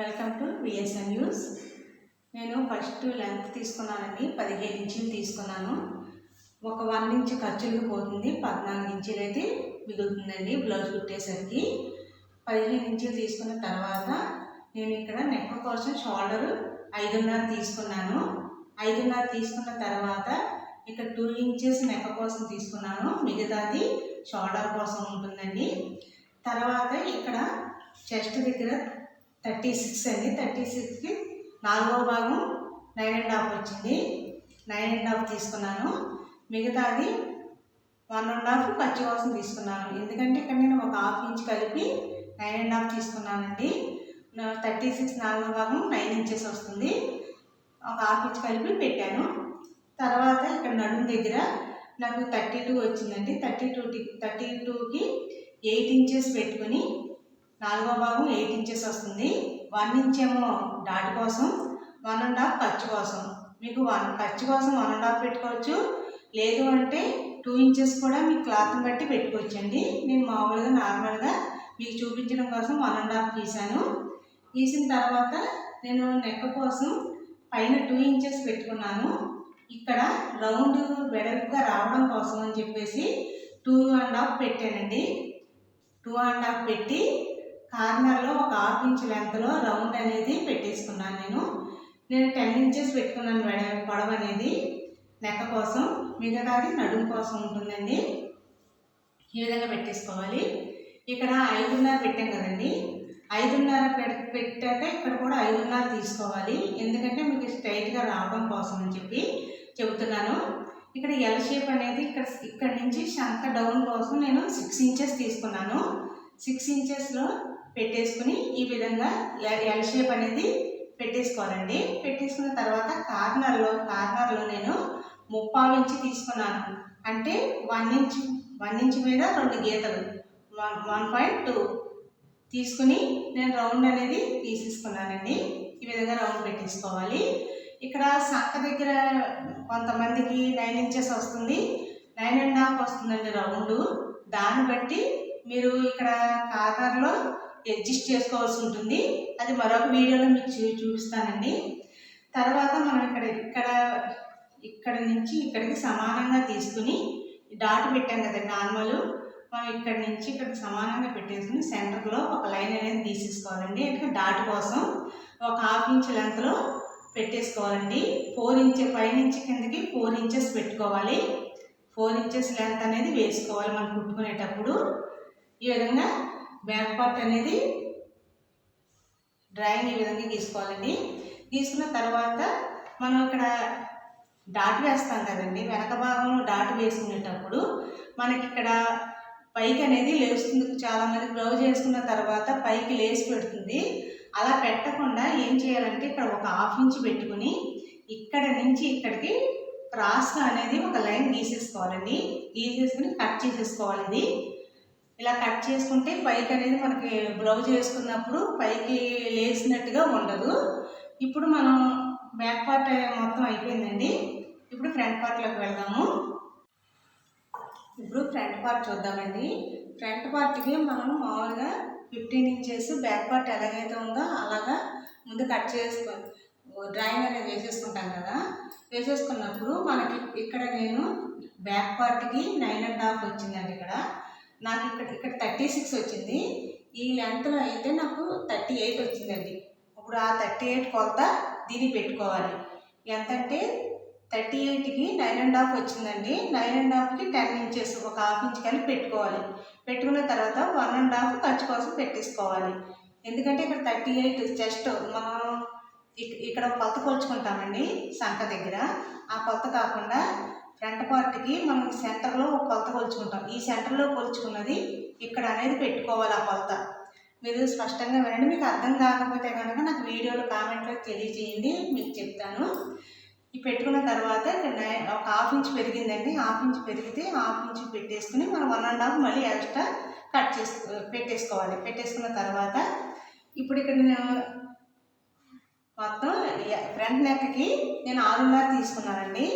Welcome to VSN news. నేను first length తీసుకున్నానండి పదిహేను ఇంచులు తీసుకున్నాను. ఒక వన్ ఇంచ్ ఖర్చులకు పోతుంది పద్నాలుగు ఇంచులు అయితే మిగులుతుందండి బ్లౌజ్ కుట్టేసరికి. పదిహేను ఇంచులు తీసుకున్న తర్వాత నేను ఇక్కడ నెక్ కోసం షోల్డర్ ఐదున్నర తీసుకున్నాను. ఐదున్నర తీసుకున్న తర్వాత ఇక్కడ టూ ఇంచెస్ నెక్ కోసం తీసుకున్నాను. మిగతాది షోల్డర్ కోసం ఉంటుందండి. తర్వాత ఇక్కడ చెస్ట్ దగ్గర థర్టీ సిక్స్ అండి. థర్టీ సిక్స్కి నాలుగో భాగం నైన్ అండ్ హాఫ్ వచ్చింది. నైన్ అండ్ హాఫ్ తీసుకున్నాను. మిగతాది వన్ అండ్ హాఫ్ పచ్చి కోసం తీసుకున్నాను. ఎందుకంటే ఇక్కడ నేను ఒక హాఫ్ ఇంచ్ కలిపి నైన్ అండ్ హాఫ్ తీసుకున్నానండి. థర్టీ సిక్స్ నాలుగో భాగం నైన్ ఇంచెస్ వస్తుంది. ఒక హాఫ్ ఇంచ్ కలిపి పెట్టాను. తర్వాత ఇక్కడ నడుము దగ్గర నాకు థర్టీ టూ వచ్చిందండి. థర్టీ టూ థర్టీ టూకి ఎయిట్ ఇంచెస్ పెట్టుకొని నాలుగో భాగం ఎయిట్ ఇంచెస్ వస్తుంది. వన్ ఇంచ్ ఏమో డాట్ కోసం వన్ అండ్ హాఫ్ ఖర్చు కోసం. మీకు వన్ ఖర్చు కోసం వన్ అండ్ హాఫ్ పెట్టుకోవచ్చు. లేదు అంటే టూ ఇంచెస్ కూడా మీ క్లాత్ని బట్టి పెట్టుకోవచ్చండి. నేను మామూలుగా నార్మల్గా మీకు చూపించడం కోసం వన్ అండ్ హాఫ్ గీసాను గీసిన తర్వాత నేను నెక్ కోసం పైన టూ ఇంచెస్ పెట్టుకున్నాను. ఇక్కడ రౌండ్ వెడల్పుగా రావడం కోసం అని చెప్పేసి టూ అండ్ హాఫ్ పెట్టానండి. టూ అండ్ హాఫ్ పెట్టి కార్నర్లో ఒక హాఫ్ ఇంచ్ లెంత్లో రౌండ్ అనేది పెట్టేసుకున్నాను నేను. నేను టెన్ ఇంచెస్ పెట్టుకున్నాను వెడ పొడవు అనేది. లెక్క కోసం మిగతాది నడుము కోసం ఉంటుందండి. ఈ విధంగా పెట్టేసుకోవాలి. ఇక్కడ ఐదున్నర పెట్టాం కదండి. ఐదున్నర పెట్టాక ఇక్కడ కూడా ఐదున్నర తీసుకోవాలి. ఎందుకంటే మీకు స్ట్రైట్గా రావడం కోసం అని చెప్పి చెబుతున్నాను. ఇక్కడ ఎల్ షేప్ అనేది ఇక్కడ ఇక్కడ నుంచి శంఖ డౌన్ కోసం నేను సిక్స్ ఇంచెస్ తీసుకున్నాను. సిక్స్ ఇంచెస్లో పెట్టేసుకుని ఈ విధంగా ఎల్ షేప్ అనేది పెట్టేసుకోవాలండి. పెట్టేసుకున్న తర్వాత కార్నర్లో కార్నర్లో నేను ముప్పావు ఇంచు తీసుకున్నాను. అంటే వన్ ఇంచ్ వన్ ఇంచ్ మీద రెండు గీతలు. వన్ వన్ పాయింట్ టూ తీసుకుని నేను రౌండ్ అనేది తీసేసుకున్నానండి. ఈ విధంగా రౌండ్ పెట్టేసుకోవాలి. ఇక్కడ సక్క దగ్గర కొంతమందికి నైన్ ఇంచెస్ వస్తుంది. నైన్ అండ్ హాఫ్ వస్తుందండి రౌండ్. దాన్ని బట్టి మీరు ఇక్కడ కార్నర్లో అడ్జస్ట్ చేసుకోవాల్సి ఉంటుంది. అది మరొక వీడియోలో మీకు చూ చూపిస్తానండి. తర్వాత మనం ఇక్కడ ఇక్కడ ఇక్కడ నుంచి ఇక్కడికి సమానంగా తీసుకుని డాట్ పెట్టాం కదా నార్మల్. మనం ఇక్కడ నుంచి ఇక్కడ సమానంగా పెట్టేసుకుని సెంటర్లో ఒక లైన్ అనేది తీసేసుకోవాలండి. ఇక్కడ డాట్ కోసం ఒక హాఫ్ ఇంచ్ లెంత్లో పెట్టేసుకోవాలండి. ఫోర్ ఇంచ్ పైనుంచి కిందకి ఫోర్ ఇంచెస్ పెట్టుకోవాలి. ఫోర్ ఇంచెస్ లెంత్ అనేది వేసుకోవాలి మనం కుట్టుకునేటప్పుడు. ఈ విధంగా బ్యాక్ పార్ట్ అనేది డ్రాయింగ్ ఈ విధంగా గీసుకోవాలండి. గీసుకున్న తర్వాత మనం ఇక్కడ డాట్ వేస్తాం కదండి. వెనక భాగంలో డాట్ వేసుకునేటప్పుడు మనకి ఇక్కడ పైకి అనేది లేస్తుంది. చాలామంది బ్లౌజ్ వేసుకున్న తర్వాత పైకి లేచి పెడుతుంది. అలా పెట్టకుండా ఏం చేయాలంటే ఇక్కడ ఒక హాఫ్ ఇంచ్ పెట్టుకుని ఇక్కడ నుంచి ఇక్కడికి క్రాస్ అనేది ఒక లైన్ గీసేసుకోవాలండి. గీసేసుకుని కట్ చేసేసుకోవాలి ఇది. ఇలా కట్ చేసుకుంటే పైకి అనేది మనకి బ్లౌజ్ వేసుకున్నప్పుడు పైకి లేచినట్టుగా ఉండదు. ఇప్పుడు మనం బ్యాక్ పార్ట్ మొత్తం అయిపోయిందండి. ఇప్పుడు ఫ్రంట్ పార్ట్లోకి వెళ్దాము. ఇప్పుడు ఫ్రంట్ పార్ట్ చూద్దామండి. ఫ్రంట్ పార్ట్కి మనం మామూలుగా ఫిఫ్టీన్ ఇంచెస్ బ్యాక్ పార్ట్ ఎలాగైతే ఉందో అలాగా ముందు కట్ చేసుకో డ్రాయింగ్ అనేది వేసేసుకుంటాం కదా. వేసేసుకున్నప్పుడు మనకి ఇక్కడ నేను బ్యాక్ పార్ట్కి నైన్ అండ్ హాఫ్ వచ్చిందండి ఇక్కడ. నాకు ఇక్కడ ఇక్కడ థర్టీ సిక్స్ వచ్చింది. ఈ లెంత్లో అయితే నాకు థర్టీ ఎయిట్ వచ్చిందండి. ఇప్పుడు ఆ థర్టీ ఎయిట్ కొలత దీన్ని పెట్టుకోవాలి. ఎంతంటే థర్టీ ఎయిట్కి నైన్ అండ్ హాఫ్ వచ్చిందండి. నైన్ అండ్ హాఫ్కి టెన్ ఇంచెస్ ఒక హాఫ్ ఇంచ్ కలిపి పెట్టుకోవాలి. పెట్టుకున్న తర్వాత వన్ అండ్ హాఫ్ ఖర్చు కోసం పెట్టేసుకోవాలి. ఎందుకంటే ఇక్కడ థర్టీ ఎయిట్ జస్ట్ మనం ఇక్కడ కొలత కొలుచుకుంటామండి సంఖ దగ్గర. ఆ కొలత కాకుండా ఫ్రంట్ పార్ట్కి మనం సెంటర్లో ఒక కొలత కొలుచుకుంటాం. ఈ సెంటర్లో కొలుచుకున్నది ఇక్కడ అనేది పెట్టుకోవాలి ఆ కొలత. మీరు స్పష్టంగా వినండి. మీకు అర్థం కాకపోతే కనుక నాకు వీడియోలో కామెంట్లో తెలియజేయండి. మీకు చెప్తాను. ఈ పెట్టుకున్న తర్వాత ఇక్కడ ఒక హాఫ్ ఇంచ్ పెరిగిందండి. హాఫ్ ఇంచ్ పెరిగితే హాఫ్ ఇంచ్ పెట్టేసుకుని మనం వన్ అండ్ హాఫ్ మళ్ళీ ఎక్స్ట్రా కట్ చేసుకో పెట్టేసుకోవాలి. పెట్టేసుకున్న తర్వాత ఇప్పుడు ఇక్కడ నేను మొత్తం ఫ్రంట్ నెక్కి నేను ఆరున్నర తీసుకున్నానండి.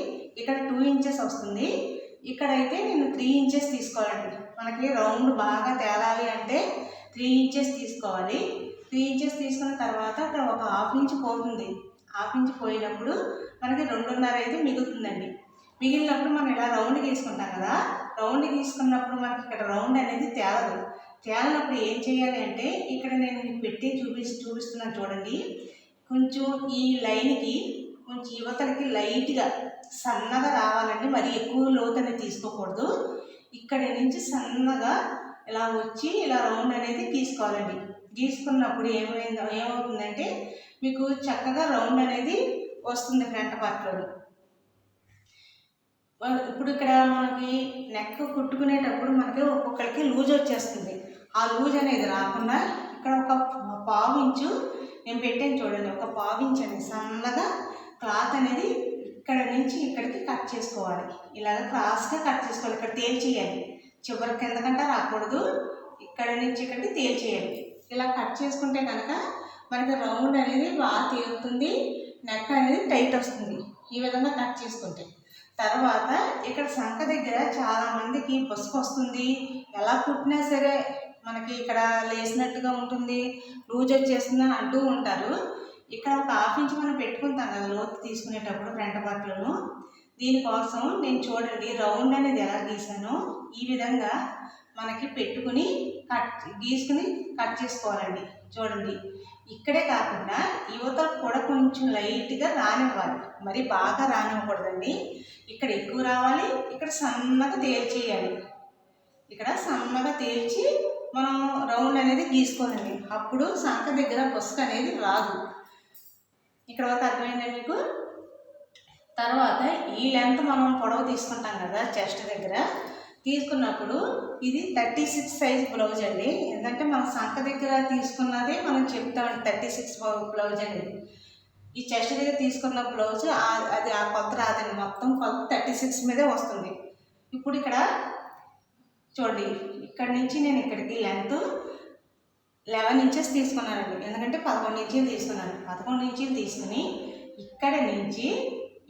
ఇక్కడ టూ ఇంచెస్ వస్తుంది. ఇక్కడైతే నేను త్రీ ఇంచెస్ తీసుకోవాలండి. మనకి రౌండ్ బాగా తేలాలి అంటే త్రీ ఇంచెస్ తీసుకోవాలి. త్రీ ఇంచెస్ తీసుకున్న తర్వాత అక్కడ ఒక హాఫ్ ఇంచ్ పోతుంది. హాఫ్ ఇంచ్ పోయినప్పుడు మనకి రెండున్నర అయితే మిగులుతుందండి. మిగిలినప్పుడు మనం ఇలా రౌండ్ గీసుకుంటాం కదా రౌండ్ గీసుకున్నప్పుడు మనకి ఇక్కడ రౌండ్ అనేది తేలదు. తేలినప్పుడు ఏం చేయాలి అంటే ఇక్కడ నేను మీకు పెట్టి చూపి చూపిస్తున్నాను చూడండి. కొంచెం ఈ లైన్కి కొంచెం యువతలకి లైట్గా సన్నగా రావాలండి. మరి ఎక్కువ లోతని తీసుకోకూడదు. ఇక్కడి నుంచి సన్నగా ఇలా వచ్చి ఇలా రౌండ్ అనేది గీసుకోవాలండి గీసుకున్నప్పుడు ఏమైందో ఏమవుతుందంటే మీకు చక్కగా రౌండ్ అనేది వస్తుంది ఫ్రంట్ పార్ట్లో. ఇప్పుడు ఇక్కడ మనకి నెక్ కుట్టుకునేటప్పుడు మనకి ఒక్కొక్కరికి లూజ్ వచ్చేస్తుంది. ఆ లూజ్ అనేది రాకుండా ఇక్కడ ఒక పావించు నేను పెట్టాను చూడండి. ఒక పావించండి సన్నగా క్లాత్ అనేది ఇక్కడ నుంచి ఇక్కడికి కట్ చేసుకోవాలి. ఇలాగ క్రాస్గా కట్ చేసుకోవాలి. ఇక్కడ తేల్చేయాలి చివరి కిందకంటే రాకూడదు. ఇక్కడ నుంచి ఇక్కడికి తేల్చేయాలి ఇలా కట్ చేసుకుంటే కనుక మనకి రౌండ్ అనేది బాగా తేలుతుంది. నెక్ అనేది టైట్ వస్తుంది. ఈ విధంగా కట్ చేసుకుంటే. తర్వాత ఇక్కడ సంఖ దగ్గర చాలామందికి మందికి వస్తుంది. ఎలా కుట్టినా సరే మనకి ఇక్కడ లేసినట్టుగా ఉంటుంది. లూజ్ వచ్చేస్తుందని అంటూ ఉంటారు. ఇక్కడ ఒక హాఫ్ ఇంచ్ మనం పెట్టుకుంటాం కదా లోతు తీసుకునేటప్పుడు ఫ్రంట్ పార్ట్లను. దీనికోసం నేను చూడండి రౌండ్ అనేది ఎలా గీసానో ఈ విధంగా మనకి పెట్టుకుని కట్ గీసుకుని కట్ చేసుకోవాలండి. చూడండి ఇక్కడే కాకుండా యువత కూడా కొంచెం లైట్గా రానివ్వాలి. మరి బాగా రానివ్వకూడదండి. ఇక్కడ ఎక్కువ రావాలి ఇక్కడ సన్నగా తేల్చేయాలి. ఇక్కడ సన్నగా తేల్చి మనం రౌండ్ అనేది గీసుకోవాలండి. అప్పుడు సంఖ దగ్గర బొస్క అనేది రాదు. ఇక్కడ వరకు అర్థమైందా మీకు? తర్వాత ఈ లెంత్ మనం పొడవు తీసుకుంటాం కదా చెస్ట్ దగ్గర. తీసుకున్నప్పుడు ఇది థర్టీ సిక్స్ సైజ్ బ్లౌజ్ అండి. ఎందుకంటే మన సంఖ దగ్గర తీసుకున్నదే మనం చెప్తామండి థర్టీ సిక్స్ బ్లౌజ్ అండి ఈ చెస్ట్ దగ్గర తీసుకున్న బ్లౌజ్ అది ఆ కొత్త రాదండి. మొత్తం కొత్త థర్టీ సిక్స్ మీదే వస్తుంది. ఇప్పుడు ఇక్కడ చూడండి ఇక్కడ నుంచి నేను ఇక్కడికి లెంత్ లెవెన్ ఇంచెస్ తీసుకున్నానండి ఎందుకంటే పదకొండు ఇంచీలు తీసుకున్నాను పదకొండు ఇంచీలు తీసుకుని ఇక్కడ నుంచి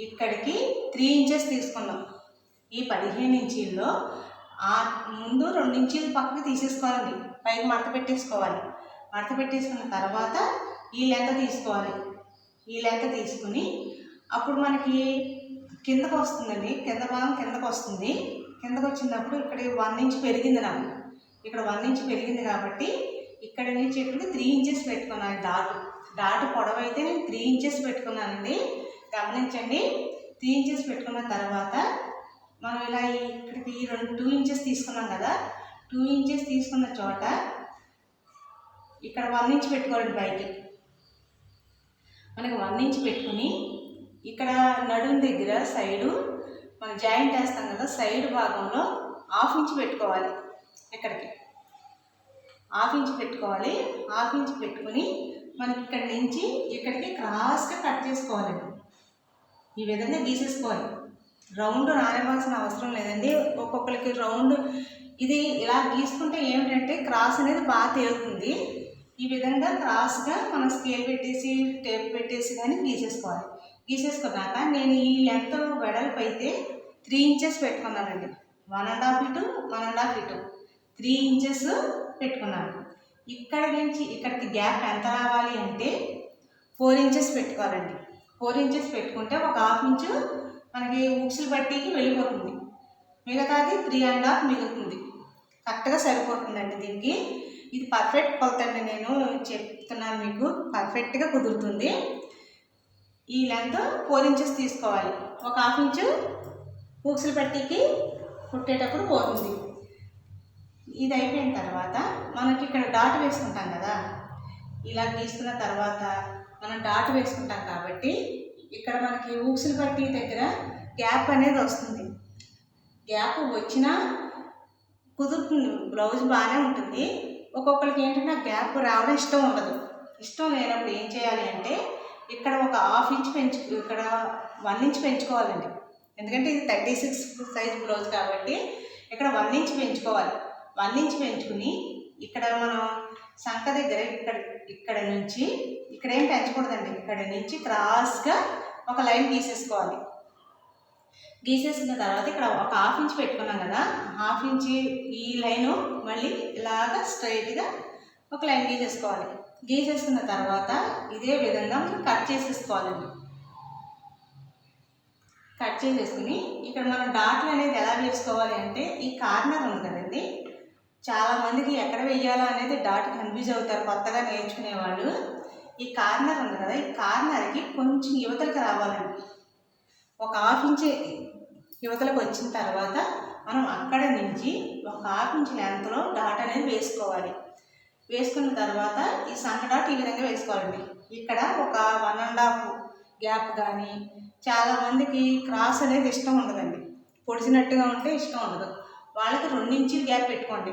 ఇక్కడికి త్రీ ఇంచెస్ తీసుకున్నాం. ఈ పదిహేను ఇంచీల్లో ఆ ముందు రెండు ఇంచీలు పక్కకి తీసేసుకోవాలండి. పైకి మడత పెట్టేసుకోవాలి. మడత పెట్టేసుకున్న తర్వాత ఈ లెంత తీసుకోవాలి. ఈ లెంత తీసుకుని అప్పుడు మనకి కిందకు వస్తుందండి. కింద భాగం కిందకు వస్తుంది. కిందకు వచ్చినప్పుడు ఇక్కడ వన్ ఇంచ్ పెరిగింది నాకు. ఇక్కడ వన్ ఇంచ్ పెరిగింది కాబట్టి ఇక్కడ నుంచి ఇప్పుడు త్రీ ఇంచెస్ పెట్టుకున్నాను. డాట్ డాట్ పొడవు అయితే నేను త్రీ ఇంచెస్ పెట్టుకున్నానండి. గమనించండి. త్రీ ఇంచెస్ పెట్టుకున్న తర్వాత మనం ఇలా ఇక్కడికి ఈ రెండు టూ ఇంచెస్ తీసుకున్నాం కదా. టూ ఇంచెస్ తీసుకున్న చోట ఇక్కడ వన్ ఇంచ్ పెట్టుకోవాలండి పైకి. మనకి వన్ ఇంచ్ పెట్టుకుని ఇక్కడ నడుం దగ్గర సైడు మనం జాయింట్ వేస్తాం కదా సైడ్ భాగంలో హాఫ్ ఇంచ్ పెట్టుకోవాలి ఇక్కడికి హాఫ్ ఇంచ్ పెట్టుకోవాలి. హాఫ్ ఇంచ్ పెట్టుకుని మనకి ఇక్కడి నుంచి ఇక్కడికి క్రాస్గా కట్ చేసుకోవాలండి. ఈ విధంగా గీసేసుకోవాలి. రౌండ్ రానివ్వాల్సిన అవసరం లేదండి. ఒక్కొక్కరికి రౌండ్ ఇది ఇలా గీసుకుంటే ఏమిటంటే క్రాస్ అనేది బాగా తేలుతుంది. ఈ విధంగా క్రాస్గా మనం స్కేల్ పెట్టేసి టేప్ పెట్టేసి కానీ గీసేసుకోవాలి. గీసేసుకున్నాక నేను ఈ లెంత్ వెడల్పు అయితే త్రీ ఇంచెస్ పెట్టుకున్నానండి. వన్ అండ్ హాఫ్ ఇటు వన్ అండ్ హాఫ్ ఇటు. త్రీ ఇంచెస్ పెట్టుకున్నాను. ఇక్కడ నుంచి ఇక్కడికి గ్యాప్ ఎంత రావాలి అంటే ఫోర్ ఇంచెస్ పెట్టుకోవాలండి. ఫోర్ ఇంచెస్ పెట్టుకుంటే ఒక హాఫ్ ఇంచు మనకి ఉక్సులు బట్టీకి వెళ్ళిపోతుంది. మిగతాది త్రీ అండ్ హాఫ్ మిగులుతుంది. కరెక్ట్గా సరిపోతుందండి దీనికి. ఇది పర్ఫెక్ట్ కొలతండి నేను చెప్తున్నాను మీకు. పర్ఫెక్ట్గా కుదురుతుంది. ఈ లెంత్ ఫోర్ ఇంచెస్ తీసుకోవాలి. ఒక హాఫ్ ఇంచు ఉక్సులు పట్టీకి కుట్టేటప్పుడు పోతుంది. ఇది అయిపోయిన తర్వాత మనకి ఇక్కడ డాట్ వేసుకుంటాం కదా ఇలా గీసుకున్న తర్వాత మనం డాట్ వేసుకుంటాం కాబట్టి ఇక్కడ మనకి ఊక్సులు పట్టి దగ్గర గ్యాప్ అనేది వస్తుంది. గ్యాప్ వచ్చినా కుదురుతుంది బ్లౌజ్ బాగానే ఉంటుంది. ఒక్కొక్కరికి ఏంటంటే ఆ గ్యాప్ రావడం ఇష్టం ఉండదు. ఇష్టం లేనప్పుడు ఏం చేయాలి అంటే ఇక్కడ ఒక హాఫ్ ఇంచ్ పెంచు ఇక్కడ వన్ ఇంచ్ పెంచుకోవాలండి. ఎందుకంటే ఇది థర్టీ సిక్స్ సైజ్ బ్లౌజ్ కాబట్టి ఇక్కడ వన్ ఇంచ్ పెంచుకోవాలి. వన్ ఇంచ్ పెంచుకుని ఇక్కడ మనం సంఖ దగ్గర ఇక్కడ ఇక్కడ నుంచి ఇక్కడ ఏం పెంచకూడదండి. ఇక్కడ నుంచి క్రాస్గా ఒక లైన్ గీసేసుకోవాలి. గీసేసుకున్న తర్వాత ఇక్కడ ఒక హాఫ్ ఇంచ్ పెట్టుకున్నాం కదా హాఫ్ ఇంచ్ ఈ లైను మళ్ళీ ఇలాగ స్ట్రైట్గా ఒక లైన్ గీసేసుకోవాలి. గీసేసుకున్న తర్వాత ఇదే విధంగా మనం కట్ చేసేసుకోవాలండి. కట్ చేసేసుకుని ఇక్కడ మనం డాట్లు అనేది ఎలా వేసుకోవాలి అంటే ఈ కార్నర్ ఉంది కదండి చాలా మందికి ఎక్కడ వెయ్యాలో అనేది డాట్ కన్ఫ్యూజ్ అవుతారు కొత్తగా నేర్చుకునే వాళ్ళు ఈ కార్నర్ ఉంది కదా ఈ కార్నర్కి కొంచెం యువతలకు రావాలండి. ఒక హాఫ్ ఇంచ్ యువతలకు వచ్చిన తర్వాత మనం అక్కడ నుంచి ఒక హాఫ్ ఇంచ్ లెంత్లో డాట్ అనేది వేసుకోవాలి. వేసుకున్న తర్వాత ఈ సన్న డాట్ ఈ విధంగా వేసుకోవాలండి. ఇక్కడ ఒక వన్ అండ్ హాఫ్ గ్యాప్ కానీ చాలా మందికి క్రాస్ అనేది ఇష్టం ఉండదండి. పొడిచినట్టుగా ఉంటే ఇష్టం ఉండదు. వాళ్ళకి రెండు ఇంచులు గ్యాప్ పెట్టుకోండి.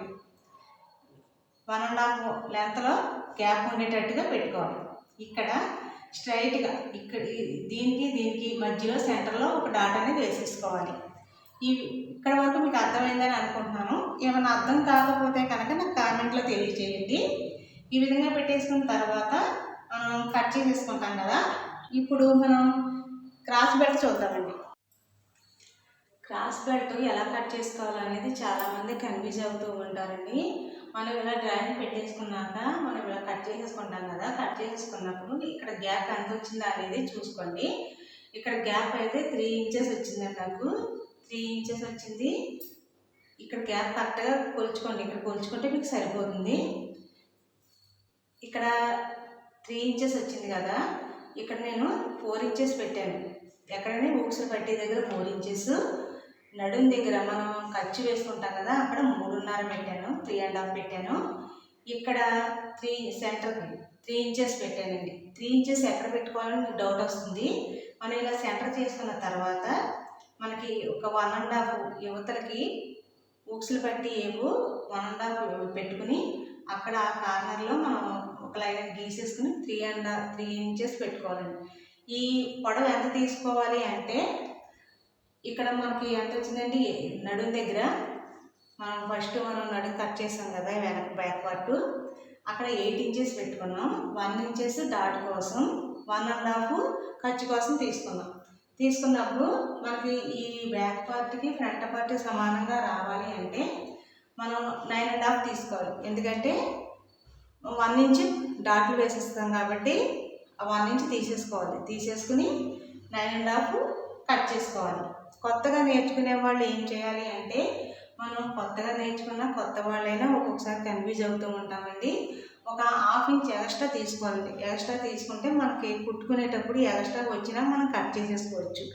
వన్ అండ్ హాఫ్ లెంత్లో గ్యాప్ ఉండేటట్టుగా పెట్టుకోవాలి. ఇక్కడ స్ట్రైట్గా ఇక్కడ దీనికి దీనికి మధ్యలో సెంటర్లో ఒక డాట్ అనేది వేసేసుకోవాలి. ఈ ఇక్కడ వరకు మీకు అర్థమైందని అనుకుంటున్నాను. ఏమైనా అర్థం కాకపోతే కనుక నాకు కామెంట్లో తెలియజేయండి. ఈ విధంగా పెట్టేసుకున్న తర్వాత మనం కట్ చేసేసుకుంటాం కదా. ఇప్పుడు మనం క్రాస్ బెల్ట్ చూద్దామండి. క్రాస్ బెల్ట్ ఎలా కట్ చేసుకోవాలనేది చాలామంది కన్ఫ్యూజ్ అవుతూ ఉంటారండి. మనం ఇలా డ్రాయింగ్ పెట్టేసుకున్నాక మనం ఇలా కట్ చేసేసుకుంటాం కదా కట్ చేసేసుకున్నప్పుడు ఇక్కడ గ్యాప్ ఎంత వచ్చిందా అనేది చూసుకోండి. ఇక్కడ గ్యాప్ అయితే త్రీ ఇంచెస్ వచ్చిందండి నాకు. త్రీ ఇంచెస్ వచ్చింది. ఇక్కడ గ్యాప్ కరెక్ట్గా కొలుచుకోండి. ఇక్కడ కొలుచుకుంటే మీకు సరిపోతుంది. ఇక్కడ త్రీ ఇంచెస్ వచ్చింది కదా. ఇక్కడ నేను ఫోర్ ఇంచెస్ పెట్టాను. ఎక్కడనే బుక్స్ పట్టే దగ్గర ఫోర్ ఇంచెస్ నడుం దగ్గర మనం ఖర్చు వేసుకుంటాం కదా అక్కడ మూడున్నర పెట్టాను త్రీ అండ్ హాఫ్ పెట్టాను. ఇక్కడ త్రీ సెంటర్ త్రీ ఇంచెస్ పెట్టానండి. త్రీ ఇంచెస్ ఎక్కడ పెట్టుకోవాలని మీకు డౌట్ వస్తుంది. మనం ఇలా సెంటర్ చేసుకున్న తర్వాత మనకి ఒక వన్ అండ్ హాఫ్ యువతలకి బుక్స్లు పట్టి ఏవో వన్ అండ్ హాఫ్ పెట్టుకుని అక్కడ ఆ కార్నర్లో మనం ఒక లైన్ గీసేసుకుని త్రీ అండ్ త్రీ ఇంచెస్ పెట్టుకోవాలండి. ఈ పొడవు ఎంత తీసుకోవాలి అంటే ఇక్కడ మనకి ఎంత వచ్చిందండి నడుం దగ్గర మనం ఫస్ట్ మనం నడుం కట్ చేసాం కదా వెనక బ్యాక్ పార్ట్ అక్కడ ఎయిట్ ఇంచెస్ పెట్టుకున్నాం. వన్ ఇంచెస్ డాట్ కోసం వన్ అండ్ హాఫ్ ఖర్చు కోసం తీసుకున్నాం. తీసుకున్నప్పుడు మనకి ఈ బ్యాక్ పార్ట్కి ఫ్రంట్ పార్ట్ సమానంగా రావాలి అంటే మనం నైన్ అండ్ హాఫ్ తీసుకోవాలి. ఎందుకంటే వన్ ఇంచ్ డాట్లు వేసేస్తాం కాబట్టి వన్ ఇంచ్ తీసేసుకోవాలి. తీసేసుకుని నైన్ అండ్ హాఫ్ కట్ చేసుకోవాలి. కొత్తగా నేర్చుకునే వాళ్ళు ఏం చేయాలి అంటే మనం కొత్తగా నేర్చుకున్న కొత్త వాళ్ళైనా ఒక్కొక్కసారి కన్ఫ్యూజ్ అవుతూ ఉంటామండి. ఒక హాఫ్ ఇంచ్ ఎక్స్ట్రా తీసుకోవాలండి. ఎక్స్ట్రా తీసుకుంటే మనకి కుట్టుకునేటప్పుడు ఎక్స్ట్రా వచ్చినా మనం కట్ చేసేసుకోవచ్చు.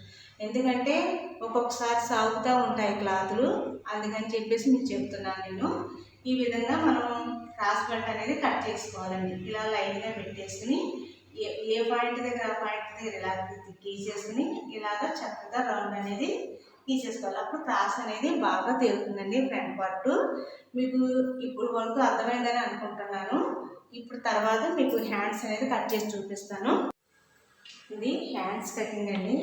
ఎందుకంటే ఒక్కొక్కసారి సాగుతూ ఉంటాయి క్లాతులు. అందుకని చెప్పేసి మీకు చెప్తున్నాను నేను. ఈ విధంగా మనం క్రాస్ బెల్ట్ అనేది కట్ చేసుకోవాలండి. ఇలా లైన్గా పెట్టేసుకుని ఏ ఏ పాయింట్ దగ్గర ఆ పాయింట్ దగ్గర ఇలా గీసేసుకుని ఇలాగ చక్కగా రౌండ్ అనేది గీసేసుకోవాలి అప్పుడు క్రాస్ అనేది బాగా తేలుతుందండి ఫ్రంట్ పార్ట్. మీకు ఇప్పుడు వరకు అర్థమైందని అనుకుంటున్నాను. ఇప్పుడు తర్వాత మీకు హ్యాండ్స్ అనేది కట్ చేసి చూపిస్తాను. ఇది హ్యాండ్స్ కటింగ్ అండి.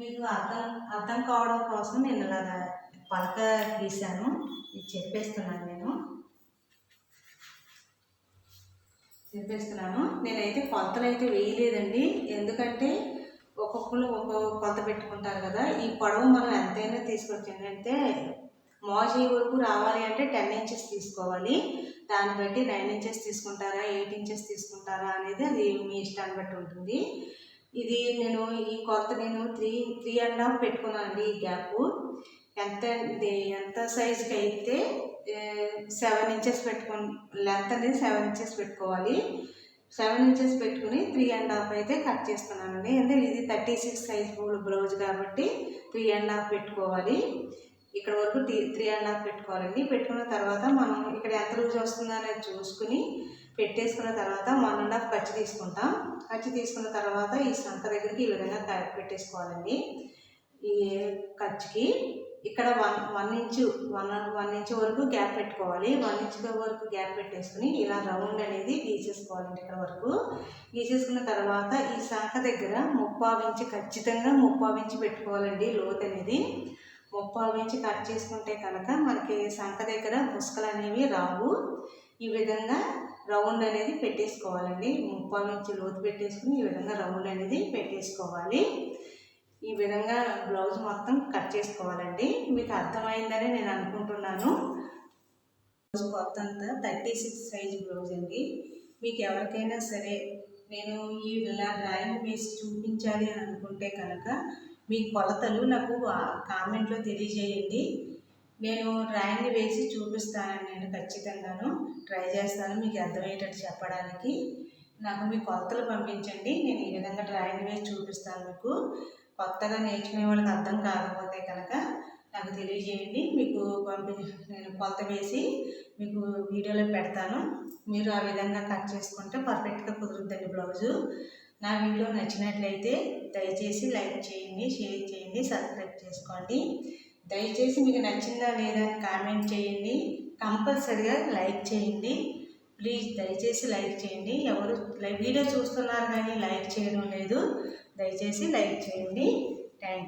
మీకు అర్థం అర్థం కావడం కోసం నేను ఇలా పలక గీశాను. ఇది చెప్పేస్తున్నాను నేను. చెప్పేస్తున్నాను. నేనైతే కొలతలు అయితే వేయలేదండి. ఎందుకంటే ఒక్కొక్కరు ఒక్కొక్క కొలత పెట్టుకుంటారు కదా. ఈ పొడవు మనం ఎంతైనా తీసుకొచ్చాను అంటే మోజీ వరకు రావాలి అంటే టెన్ ఇంచెస్ తీసుకోవాలి. దాన్ని బట్టి నైన్ ఇంచెస్ తీసుకుంటారా ఎయిట్ ఇంచెస్ తీసుకుంటారా అనేది అది మీ ఇష్టాన్ని బట్టి ఉంటుంది. ఇది నేను ఈ కొలత నేను త్రీ త్రీ అండ్ హాఫ్ పెట్టుకున్నాను అండి ఈ గ్యాప్. ఎంత ఎంత సైజుకి అయితే సెవెన్ ఇంచెస్ పెట్టుకొని లెంత్ అనేది సెవెన్ ఇంచెస్ పెట్టుకోవాలి. సెవెన్ ఇంచెస్ పెట్టుకుని త్రీ అండ్ హాఫ్ అయితే కట్ చేస్తున్నానండి. అంటే ఇది thirty six size full blouse కాబట్టి త్రీ అండ్ హాఫ్ పెట్టుకోవాలి. ఇక్కడ వరకు త్రీ త్రీ అండ్ హాఫ్ పెట్టుకోవాలండి. పెట్టుకున్న తర్వాత మనం ఇక్కడ ఎంత లూజ్ వస్తుందో అనేది చూసుకుని పెట్టేసుకున్న తర్వాత వన్ అండ్ హాఫ్ ఖర్చు తీసుకుంటాం. ఖర్చు తీసుకున్న తర్వాత ఈ సంత దగ్గరికి ఈ విధంగా క- పెట్టేసుకోవాలండి. ఈ ఖర్చుకి ఇక్కడ one one inch one one inch వరకు గ్యాప్ పెట్టుకోవాలి. వన్ ఇంచ్ వరకు గ్యాప్ పెట్టేసుకుని ఇలా రౌండ్ అనేది గీసేసుకోవాలండి ఇక్కడ వరకు. గీసేసుకున్న తర్వాత ఈ శాఖ దగ్గర ముప్పావు ఇంచ్ ఖచ్చితంగా ముప్పావు ఇంచ్ పెట్టుకోవాలండి లోత్ అనేది. ముప్పావు ఇంచ్ కట్ చేసుకుంటే కనుక మనకి శంఖ దగ్గర ముసుకలు అనేవి రావు. ఈ విధంగా రౌండ్ అనేది పెట్టేసుకోవాలండి. ముప్పావు ఇంచ్ లోతు పెట్టేసుకుని ఈ విధంగా రౌండ్ అనేది పెట్టేసుకోవాలి. ఈ విధంగా బ్లౌజ్ మొత్తం కట్ చేసుకోవాలండి. మీకు అర్థమైందని నేను అనుకుంటున్నాను. కొత్త అంతా థర్టీ సిక్స్ సైజ్ బ్లౌజ్ అండి. మీకు ఎవరికైనా సరే నేను ఈ ఇలా డ్రాయింగ్ వేసి చూపించాలి అని అనుకుంటే కనుక మీ కొలతలు నాకు కామెంట్లో తెలియజేయండి. నేను డ్రాయింగ్ వేసి చూపిస్తాను నేను ఖచ్చితంగాను ట్రై చేస్తాను మీకు అర్థమయ్యేటట్టు చెప్పడానికి. నాకు మీ కొలతలు పంపించండి. నేను ఈ విధంగా డ్రాయింగ్ వేసి చూపిస్తాను మీకు. కొత్తగా నేర్చుకునే వాళ్ళకి అర్థం కాకపోతే కనుక నాకు తెలియజేయండి. మీకు పంపి నేను కొలత వేసి మీకు వీడియోలో పెడతాను. మీరు ఆ విధంగా కట్ చేసుకుంటే పర్ఫెక్ట్గా కుదురుద్దండి బ్లౌజు. నా వీడియో నచ్చినట్లయితే దయచేసి లైక్ చేయండి షేర్ చేయండి సబ్స్క్రైబ్ చేసుకోండి. దయచేసి మీకు నచ్చిందా లేదా అని కామెంట్ చేయండి. కంపల్సరిగా లైక్ చేయండి. ప్లీజ్ దయచేసి లైక్ చేయండి. ఎవరు వీడియో చూస్తున్నారు కానీ లైక్ చేయడం లేదు. దయచేసి లైక్ చేయండి. Thank you